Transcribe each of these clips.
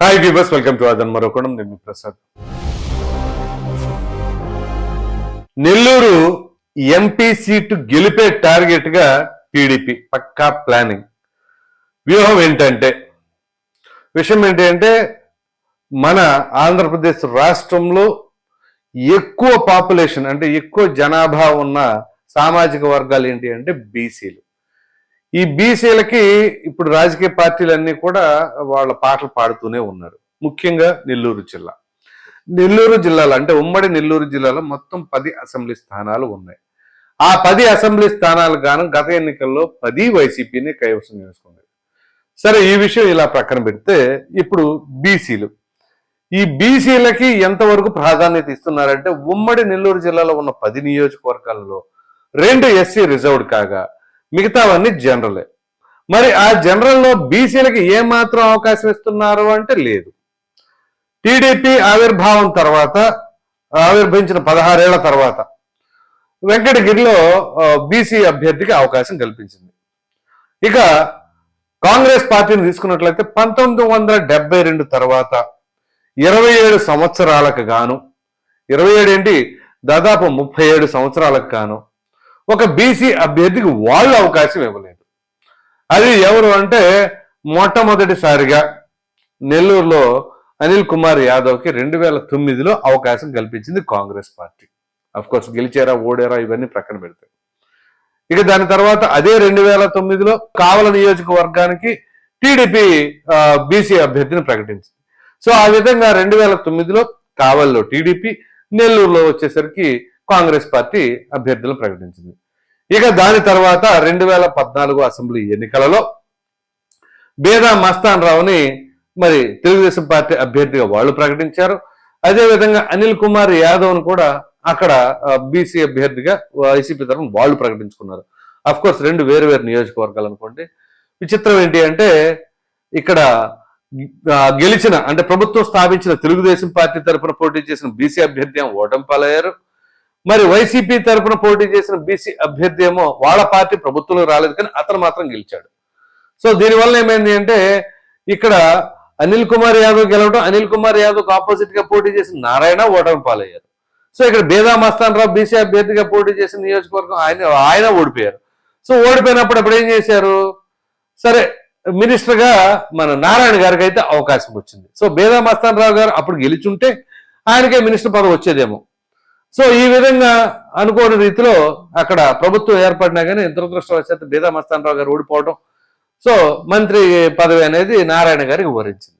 Hi viewers welcome to అదన్ మరొకడం నేను ప్రసాద్ నెల్లూరు ఎంపీ సీటు గెలిపే టార్గెట్గా టీడీపీ పక్కా ప్లానింగ్ వ్యూహం ఏంటంటే విషయం ఏంటి అంటే మన ఆంధ్రప్రదేశ్ రాష్ట్రంలో ఎక్కువ పాపులేషన్ అంటే ఎక్కువ జనాభా ఉన్న సామాజిక వర్గాలు ఏంటి అంటే బీసీలు ఈ బీసీలకి ఇప్పుడు రాజకీయ పార్టీలన్నీ కూడా వాళ్ళ పాటలు పాడుతూనే ఉన్నారు. ముఖ్యంగా నెల్లూరు జిల్లా. నెల్లూరు జిల్లాలో అంటే ఉమ్మడి నెల్లూరు జిల్లాలో మొత్తం పది అసెంబ్లీ స్థానాలు ఉన్నాయి. ఆ పది అసెంబ్లీ స్థానాలు గాను గత ఎన్నికల్లో పది వైసీపీని కైవసం చేసుకుంది సరే ఈ విషయం ఇలా ప్రక్కన పెడితే ఇప్పుడు బీసీలు. ఈ బీసీలకి ఎంతవరకు ప్రాధాన్యత ఇస్తున్నారంటే ఉమ్మడి నెల్లూరు జిల్లాలో ఉన్న పది నియోజకవర్గాలలో రెండు ఎస్సీ రిజర్వ్డ్ కాగా మిగతావన్నీ జనరలే. మరి ఆ జనరల్లో బీసీలకి ఏమాత్రం అవకాశం ఇస్తున్నారు అంటే లేదు. టీడీపీ ఆవిర్భావం తర్వాత ఆవిర్భవించిన పదహారేళ్ళ తర్వాత వెంకటగిరిలో బీసీ అభ్యర్థికి అవకాశం కల్పించింది. ఇక కాంగ్రెస్ పార్టీని తీసుకున్నట్లయితే పంతొమ్మిది వందల డెబ్బై రెండు తర్వాత ఇరవై ఏడు సంవత్సరాలకు గాను ఇరవై ఏడు ఏంటి? దాదాపు ముప్పై ఏడు సంవత్సరాలకు గాను ఒక బీసీ అభ్యర్థికి వాళ్ళు అవకాశం ఇవ్వలేదు. అది ఎవరు అంటే మొట్టమొదటిసారిగా నెల్లూరులో అనిల్ కుమార్ యాదవ్కి రెండు వేల తొమ్మిదిలో అవకాశం కల్పించింది కాంగ్రెస్ పార్టీ. అఫ్ కోర్స్ గెలిచారా ఓడారా ఇవన్నీ ప్రక్కన పెడతాయి. ఇక దాని తర్వాత అదే రెండు వేల తొమ్మిదిలో కావల నియోజకవర్గానికి టీడీపీ బీసీ అభ్యర్థిని ప్రకటించింది. సో ఆ విధంగా రెండు వేల తొమ్మిదిలో కావల్లో టీడీపీ నెల్లూరులో వచ్చేసరికి కాంగ్రెస్ పార్టీ అభ్యర్థులను ప్రకటించింది. ఇక దాని తర్వాత రెండు వేల పద్నాలుగు అసెంబ్లీ ఎన్నికలలో బేదా మస్తాన్ రావుని మరి తెలుగుదేశం పార్టీ అభ్యర్థిగా వాళ్ళు ప్రకటించారు. అదేవిధంగా అనిల్ కుమార్ యాదవ్ను కూడా అక్కడ బీసీ అభ్యర్థిగా వైసీపీ తరఫున వాళ్ళు ప్రకటించుకున్నారు. అఫ్ కోర్స్ రెండు వేరు వేరు నియోజకవర్గాలు అనుకోండి. విచిత్రం ఏంటి అంటే ఇక్కడ గెలిచిన అంటే ప్రభుత్వం స్థాపించిన తెలుగుదేశం పార్టీ తరఫున పోటీ చేసిన బీసీ అభ్యర్థి ఓటమి పాలయ్యారు మరి వైసీపీ తరఫున పోటీ చేసిన బీసీ అభ్యర్థి ఏమో వాళ్ళ పార్టీ ప్రభుత్వంలో రాలేదు కానీ అతను మాత్రం గెలిచాడు. సో దీనివల్ల ఏమైంది అంటే ఇక్కడ అనిల్ కుమార్ యాదవ్ గెలవడం అనిల్ కుమార్ యాదవ్ ఆపోజిట్గా పోటీ చేసిన నారాయణ ఓటమి పాలయ్యారు. సో ఇక్కడ బేదా మస్తాన్ రావు బీసీ అభ్యర్థిగా పోటీ చేసిన నియోజకవర్గం ఆయన ఆయన ఓడిపోయారు. సో ఓడిపోయినప్పుడు అప్పుడు ఏం చేశారు? సరే మినిస్టర్గా మన నారాయణ గారికి అయితే అవకాశం వచ్చింది. సో బేదా మస్తాన్ రావు గారు అప్పుడు గెలిచుంటే ఆయనకే మినిస్టర్ పదవి వచ్చేదేమో. సో ఈ విధంగా అనుకోని రీతిలో అక్కడ ప్రభుత్వం ఏర్పడినా కానీ దురదృష్టవశాత్తు బీదా మస్తానరావు గారు ఓడిపోవడం సో మంత్రి పదవి అనేది నారాయణ గారికి వరించింది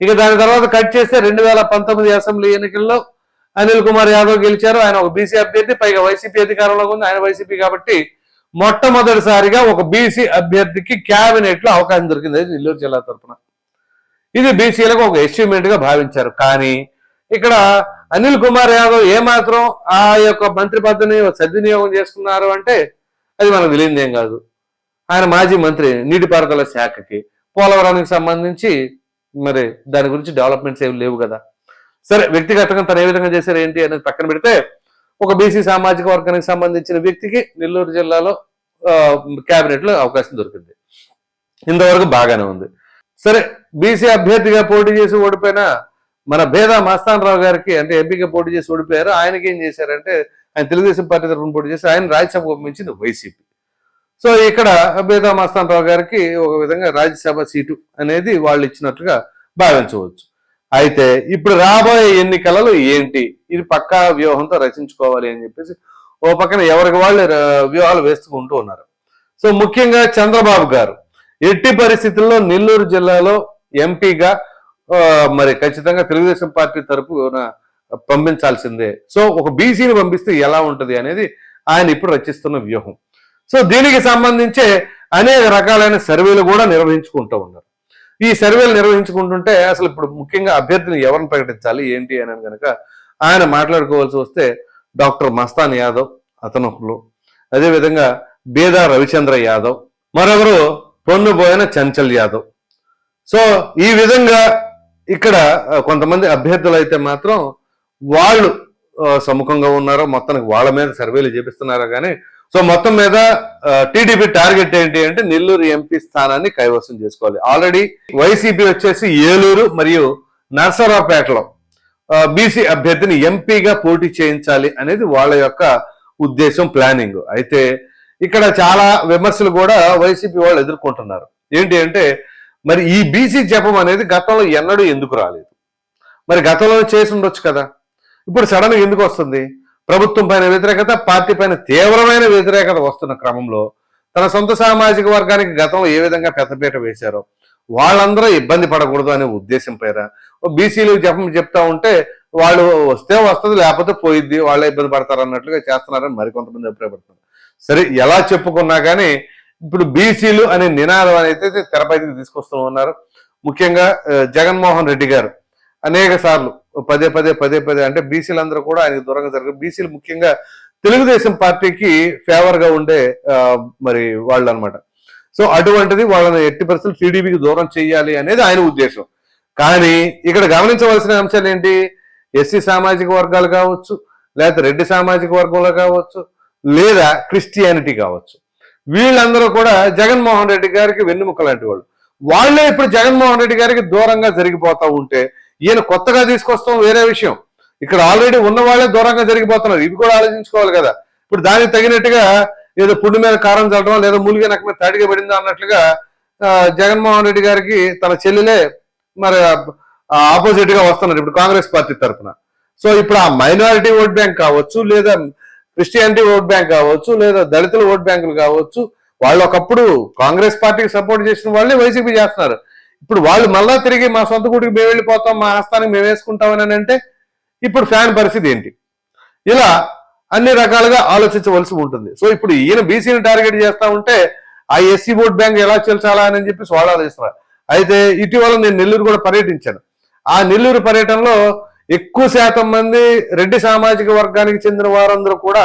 ఇక దాని తర్వాత కట్ చేస్తే రెండు వేల పంతొమ్మిది అసెంబ్లీ ఎన్నికల్లో అనిల్ కుమార్ యాదవ్ గెలిచారు. ఆయన ఒక బీసీ అభ్యర్థి పైగా వైసీపీ అధికారంలో ఉంది. ఆయన వైసీపీ కాబట్టి మొట్టమొదటిసారిగా ఒక బీసీ అభ్యర్థికి క్యాబినెట్లో అవకాశం దొరికింది. అది నెల్లూరు జిల్లా తరఫున ఇది బీసీలకు ఒక అచీవ్మెంట్గా భావించారు. కానీ ఇక్కడ అనిల్ కుమార్ యాదవ్ ఏమాత్రం ఆ యొక్క మంత్రి పదవిని సద్వినియోగం చేసుకున్నారు అంటే అది మనకు తెలియదు ఏం కాదు. ఆయన మాజీ మంత్రి నీటిపారుదల శాఖకి పోలవరానికి సంబంధించి మరి దాని గురించి డెవలప్మెంట్స్ ఏమి లేవు కదా. సరే వ్యక్తిగతంగా తను ఏ విధంగా చేశారు ఏంటి అనేది పక్కన పెడితే ఒక బీసీ సామాజిక వర్గానికి సంబంధించిన వ్యక్తికి నెల్లూరు జిల్లాలో కేబినెట్లో అవకాశం దొరికింది. ఇంతవరకు బాగానే ఉంది. సరే బీసీ అభ్యర్థిగా పోటీ చేసి ఓడిపోయిన మన భేద మస్తాన్ రావు గారికి అంటే ఎంపీగా పోటీ చేసి ఓడిపోయారు. ఆయనకి ఏం చేశారంటే ఆయన తెలుగుదేశం పార్టీ తరఫున పోటీ చేసి ఆయన రాజ్యసభ పంపించింది వైసీపీ. సో ఇక్కడ బేదా మస్తాన్ రావు గారికి ఒక విధంగా రాజ్యసభ సీటు అనేది వాళ్ళు ఇచ్చినట్లుగా భావించవచ్చు. అయితే ఇప్పుడు రాబోయే ఎన్నికలలో ఏంటి? ఇది పక్కా వ్యూహంతో రచించుకోవాలి అని చెప్పేసి ఓ పక్కన ఎవరికి వాళ్ళు వ్యూహాలు వేసుకుంటూ ఉన్నారు. సో ముఖ్యంగా చంద్రబాబు గారు ఎట్టి పరిస్థితుల్లో నెల్లూరు జిల్లాలో ఎంపీగా మరి ఖచ్చితంగా తెలుగుదేశం పార్టీ తరపున పంపించాల్సిందే. సో ఒక బీసీని పంపిస్తే ఎలా ఉంటుంది అనేది ఆయన ఇప్పుడు రచిస్తున్న వ్యూహం. సో దీనికి సంబంధించే అనేక రకాలైన సర్వేలు కూడా నిర్వహించుకుంటూ ఉన్నారు. ఈ సర్వేలు నిర్వహించుకుంటుంటే అసలు ఇప్పుడు ముఖ్యంగా అభ్యర్థిని ఎవరిని ప్రకటించాలి ఏంటి అని కనుక ఆయన మాట్లాడుకోవాల్సి వస్తే డాక్టర్ మస్తాన్ యాదవ్ అతను ఒకరు అదేవిధంగా బేదా రవిచంద్ర యాదవ్ మరొకరు పొన్నుబోయిన చంచల్ యాదవ్. సో ఈ విధంగా ఇక్కడ కొంతమంది అభ్యర్థులు అయితే మాత్రం వాళ్ళు సముఖంగా ఉన్నారో మొత్తానికి వాళ్ళ మీద సర్వేలు చేపిస్తున్నారో కానీ సో మొత్తం మీద టీడీపీ టార్గెట్ ఏంటి అంటే నెల్లూరు ఎంపీ స్థానాన్ని కైవసం చేసుకోవాలి. ఆల్రెడీ వైసీపీ వచ్చేసి ఏలూరు మరియు నర్సరావుపేటలో బీసీ అభ్యర్థిని ఎంపీగా పోటీ చేయించాలి అనేది వాళ్ళ యొక్క ఉద్దేశం ప్లానింగ్. అయితే ఇక్కడ చాలా విమర్శలు కూడా వైసీపీ వాళ్ళు ఎదుర్కొంటున్నారు. ఏంటి అంటే మరి ఈ బీసీ జపం అనేది గతంలో ఎన్నడూ ఎందుకు రాలేదు? మరి గతంలో చేసి ఉండొచ్చు కదా. ఇప్పుడు సడన్ ఎందుకు వస్తుంది? ప్రభుత్వం పైన వ్యతిరేకత పార్టీ పైన తీవ్రమైన వ్యతిరేకత వస్తున్న క్రమంలో తన సొంత సామాజిక వర్గానికి గతంలో ఏ విధంగా పెద్దపీట వేశారో వాళ్ళందరూ ఇబ్బంది పడకూడదు అనే ఉద్దేశం పైన బీసీలు జపం చెప్తా ఉంటే వాళ్ళు వస్తే వస్తుంది లేకపోతే పోయిద్ది వాళ్ళే ఇబ్బంది పడతారు అన్నట్లుగా చేస్తున్నారని మరికొంతమంది అభిప్రాయపడుతున్నారు. సరే ఎలా చెప్పుకున్నా కానీ ఇప్పుడు బీసీలు అనే నినాదం అయితే తెరపైకి తీసుకొస్తూ ఉన్నారు. ముఖ్యంగా జగన్మోహన్ రెడ్డి గారు అనేక సార్లు పదే పదే పదే పదే అంటే బీసీలందరూ కూడా ఆయనకు దూరంగా జరగదు బీసీలు ముఖ్యంగా తెలుగుదేశం పార్టీకి ఫేవర్గా ఉండే మరి వాళ్ళు అనమాట సో అటువంటిది వాళ్ళని ఎట్టి పరిస్థితులు టీడీపీకి దూరం చేయాలి అనేది ఆయన ఉద్దేశం. కానీ ఇక్కడ గమనించవలసిన అంశాలు ఏంటి? ఎస్సీ సామాజిక వర్గాలు కావచ్చు లేకపోతే రెడ్డి సామాజిక వర్గంలో కావచ్చు లేదా క్రిస్టియానిటీ కావచ్చు. వీళ్ళందరూ కూడా జగన్మోహన్ రెడ్డి గారికి వెన్నుముక్క లాంటి వాళ్ళు. వాళ్ళే ఇప్పుడు జగన్మోహన్ రెడ్డి గారికి దూరంగా జరిగిపోతా ఉంటే ఈయన కొత్తగా తీసుకొస్తాం వేరే విషయం. ఇక్కడ ఆల్రెడీ ఉన్న వాళ్ళే దూరంగా జరిగిపోతున్నారు. ఇవి కూడా ఆలోచించుకోవాలి కదా. ఇప్పుడు దానికి తగినట్టుగా ఏదో పుండు మీద కారం చల్లడం లేదా మూలిగా నాకు మీద తాడిగా పడిందా అన్నట్లుగా ఆ, జగన్మోహన్ రెడ్డి గారికి తన చెల్లెలే మరి ఆపోజిట్గా వస్తున్నారు. ఇప్పుడు కాంగ్రెస్ పార్టీ తరఫున సో ఇప్పుడు ఆ మైనారిటీ ఓట్ బ్యాంక్ కావచ్చు లేదా క్రిస్టియానిటీ ఓట్ బ్యాంక్ కావచ్చు లేదా దళితుల ఓట్ బ్యాంకులు కావచ్చు వాళ్ళు ఒకప్పుడు కాంగ్రెస్ పార్టీకి సపోర్ట్ చేసిన వాళ్ళే వైసీపీ చేస్తున్నారు. ఇప్పుడు వాళ్ళు మళ్ళా తిరిగి మా సొంత గుడికి మేము వెళ్ళిపోతాం మా ఆస్థానికి మేము వేసుకుంటామని అంటే ఇప్పుడు ఫ్యాన్ పరిస్థితి ఏంటి? ఇలా అన్ని రకాలుగా ఆలోచించవలసి ఉంటుంది. సో ఇప్పుడు ఈయన బీసీని టార్గెట్ చేస్తా ఉంటే ఆ ఎస్సీ ఓట్ బ్యాంక్ ఎలా చెల్చాలా అని చెప్పేసి వాళ్ళు ఆలోచిస్తున్నారు. అయితే ఇటీవల నేను నెల్లూరు కూడా పర్యటించాను. ఆ నెల్లూరు పర్యటనలో ఎక్కువ శాతం మంది రెడ్డి సామాజిక వర్గానికి చెందిన వారందరూ కూడా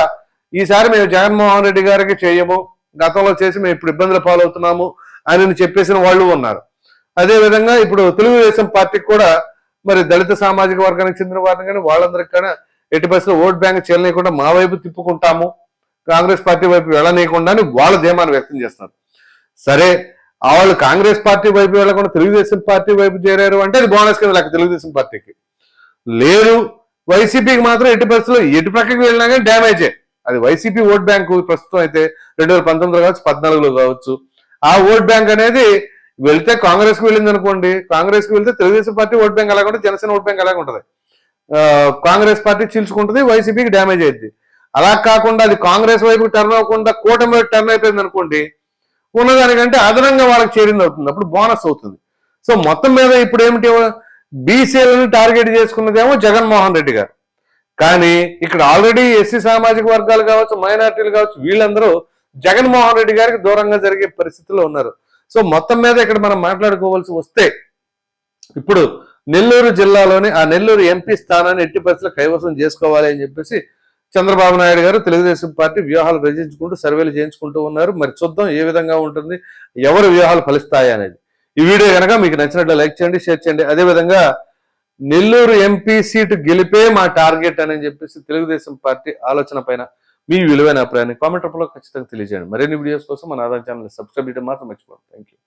ఈసారి మేము జగన్మోహన్ రెడ్డి గారికి చేయము. గతంలో చేసి మేము ఇప్పుడు ఇబ్బందుల పాలవుతున్నాము అని చెప్పేసిన వాళ్ళు ఉన్నారు. అదే విధంగా ఇప్పుడు తెలుగుదేశం పార్టీకి కూడా మరి దళిత సామాజిక వర్గానికి చెందిన వారిని కానీ వాళ్ళందరికీ కానీ ఎట్టి పరిస్థితులు ఓట్ బ్యాంక్ చేయలేకుండా మా వైపు తిప్పుకుంటాము. కాంగ్రెస్ పార్టీ వైపు వెళ్ళనీయకుండా అని వాళ్ళ ధీమాన్ని వ్యక్తం చేస్తున్నారు. సరే వాళ్ళు కాంగ్రెస్ పార్టీ వైపు వెళ్ళకుండా తెలుగుదేశం పార్టీ వైపు చేరారు అంటే అది బోనస్ కింద లెక్క తెలుగుదేశం పార్టీకి. లేదు. వైసీపీకి మాత్రం ఎట్టి పరిస్థితుల్లో ఎటు ప్రక్కకి వెళ్ళినా కానీ డ్యామేజే. అది వైసీపీ ఓట్ బ్యాంకు ప్రస్తుతం అయితే రెండు వేల పంతొమ్మిదిలో కావచ్చు పద్నాలుగులో కావచ్చు. ఆ ఓట్ బ్యాంక్ అనేది వెళ్తే కాంగ్రెస్కు వెళ్ళింది అనుకోండి కాంగ్రెస్కి వెళ్తే తెలుగుదేశం పార్టీ ఓట్ బ్యాంక్ అలాగే ఉంటుంది జనసేన ఓట్ బ్యాంక్ అలాగే ఉంటుంది. ఆ, కాంగ్రెస్ పార్టీ చీల్చుకుంటుంది వైసీపీకి డ్యామేజ్ అయింది అలా కాకుండా అది కాంగ్రెస్ వైపు టర్న్ అవ్వకుండా కూటమి వైపు టర్న్ అయిపోయింది అనుకోండి ఉన్నదానికంటే అదనంగా వాళ్ళకి చేరింది అవుతుంది అప్పుడు బోనస్ అవుతుంది. సో మొత్తం మీద ఇప్పుడు ఏమిటి బీసీలను టార్గెట్ చేసుకున్నదేమో జగన్మోహన్ రెడ్డి గారు. కానీ ఇక్కడ ఆల్రెడీ ఎస్సీ సామాజిక వర్గాలు కావచ్చు మైనార్టీలు కావచ్చు వీళ్ళందరూ జగన్మోహన్ రెడ్డి గారికి దూరంగా జరిగే పరిస్థితిలో ఉన్నారు. సో మొత్తం మీద ఇక్కడ మనం మాట్లాడుకోవాల్సి వస్తే ఇప్పుడు నెల్లూరు జిల్లాలోని ఆ నెల్లూరు ఎంపీ స్థానాన్ని ఎట్టి పరిస్థితులు కైవసం చేసుకోవాలి అని చెప్పేసి చంద్రబాబు నాయుడు గారు తెలుగుదేశం పార్టీ వ్యూహాలు రచించుకుంటూ సర్వేలు చేయించుకుంటూ ఉన్నారు. మరి చూద్దాం ఏ విధంగా ఉంటుంది ఎవరు వ్యూహాలు ఫలిస్తాయి అనేది ఈ వీడియో కనుక మీకు నచ్చినట్లు లైక్ చేయండి షేర్ చేయండి. అదే విధంగా నెల్లూరు ఎంపీ సీటు గెలిపే మా టార్గెట్ అని చెప్పేసి తెలుగుదేశం పార్టీ ఆలోచన పైన మీ విలువైన అభిప్రాయాన్ని కామెంట్ రూపంలో ఖచ్చితంగా తెలియజేయండి. మరిన్ని వీడియోస్ కోసం మన ఆదాయం ఛానల్ సబ్స్క్రైబ్ చేయడం మాత్రం మర్చిపోండి థ్యాంక్ యూ